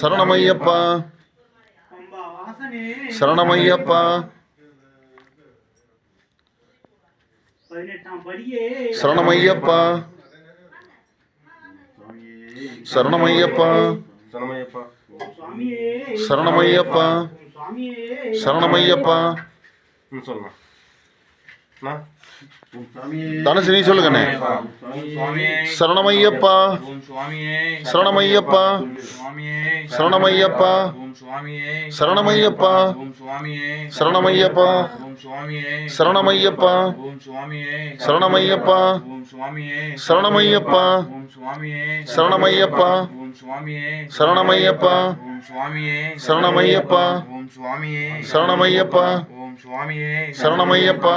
சரணமையப்பா. சரணமையப்பா. சரணமையப்பா. சரணமையப்பா. சரணமையப்பா. சரணமையப்பா. சொல்லலாம் தனுசு நீ சொல்லுங்கண்ணே சரணமையப்பா ஓம் சுவாமியே சரணமையப்பா சரணமையப்பா ஓம் சுவாமியே சரணமையப்பா ஓம் சுவாமியே சரணமையப்பா ஓம் சுவாமியே சரணமையப்பா ஓம் சுவாமியே சரணமையப்பா ஓம் சுவாமியே சரணமையப்பா ஓம் சுவாமியே சரணமையப்பா ஓம் சுவாமியே சரணமையப்பா ஓம் சுவாமியே சரணமையப்பா ஓம் சுவாமியே சரணமையப்பா ஓம் சுவாமியே சரணமையப்பா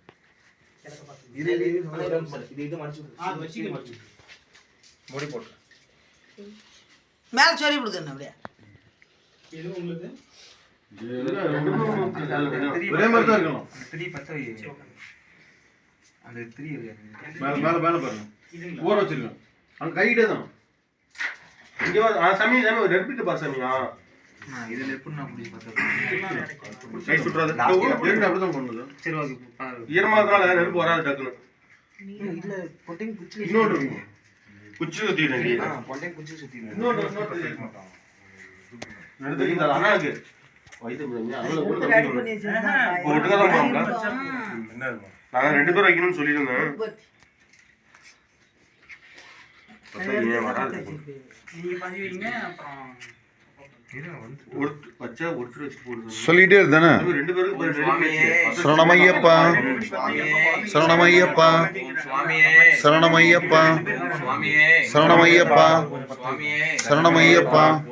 முடி போட்டு. மேலே சொல்லி கொடுக்கணும் அப்படியே? இது உங்களுக்கு? ஒரே மாதிரி தான் இருக்கணும். த்ரீ பத்த அந்த த்ரீ மேல மேல மேல பாருங்க. ஊற வச்சிருக்கோம் அங்க கையிட்டே தான். இங்க சாமி சாமி ஒரு ரெப்பிட்டு பாரு சாமி இதுல எப்படி அப்படி கை நெருப்பு வராது டக்குன்னு இல்ல பொட்டையும் குச்சி இன்னொன்று இருக்கும் ரெண்டு பேரும் வைக்கணும்னு சொல்லியிருந்தேன். நீங்க பதிவீங்க அப்புறம் சொல்லிட்டே இருந்தானே? சரணமையப்பா. சரணமையப்பா. சுவாமியே. சரணமையப்பா. சுவாமியே. சரணமையப்பா. சுவாமியே. சரணமையப்பா.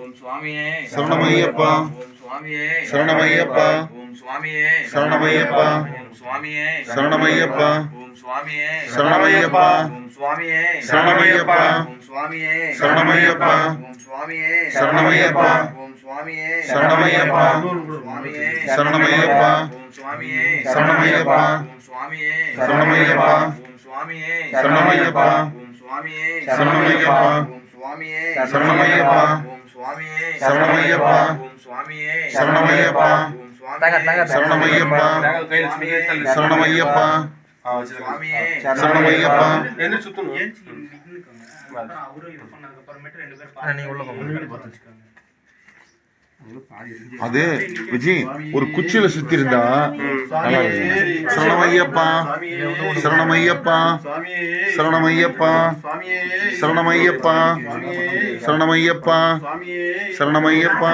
சரணமையப்பா. ஓம் சுவாமியே. சரணமையப்பா. ஓம் சுவாமியே. சரணமையப்பா. ஓம் சுவாமியே. சரணமையப்பா. ஓம் சுவாமியே சரணமையப்பா ஓம் சுவாமியே சரணமையப்பா ஓம் சுவாமியே சரணமையப்பா ஓம் சுவாமியே சரணமையப்பா ஓம் சுவாமியே சரணமையப்பா சுவாமியே சரணமையப்பா ஓம் சுவாமியே சரணமையப்பா ஓம் சுவாமியே சரணமையப்பா ஓம் சுவாமியே சரணமையப்பா ஓம் சுவாமியே சரணமையப்பா ஓம் சுவாமியே சரணமையப்பா ஓம் அது. விஜய் ஒரு குச்சியில சுத்தி இருந்தா சரணமையப்பா சரணமையப்பா சரணமையப்பா சரணமையப்பா சரணமையப்பா சரணமையப்பா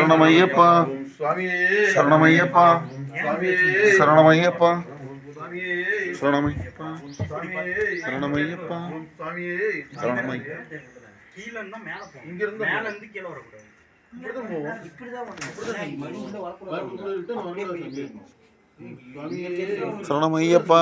சரணமையப்பா. சரணமையப்பா. சரணமையப்பா. சரணமையப்பா. சரணமையப்பா. சரணமை சரணமையப்பா.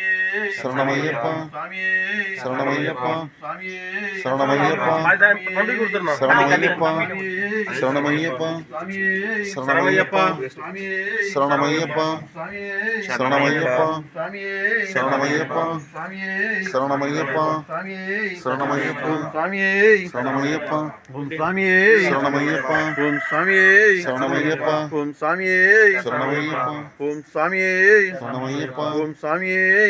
வரக்கூடாது. வரக்கூடாது, return வரக்கூடாது சாமி. சுவாமியே சரணமையப்பா ஏய், முகேஷ் இப்படிதான் போகணும். சுவாமியே சரணமையப்பா சுவாமியே சரணமையப்பா சுவாமியே சரணமையப்பா சுவாமியே சரணமையப்பா சுவாமியே சரணமையப்பா சரணமையப்பா சரணமையப்பா சரணமையப்பா சரணமையப்பா சரணமையப்பா சரணமையப்பா சரணமையப்பா சரணமையப்பா சரணமையப்பா சரணமையப்பா சரணமையப்பா சரணமையப்பா சரணமையப்பா பண்டி கொடுத்துடணும்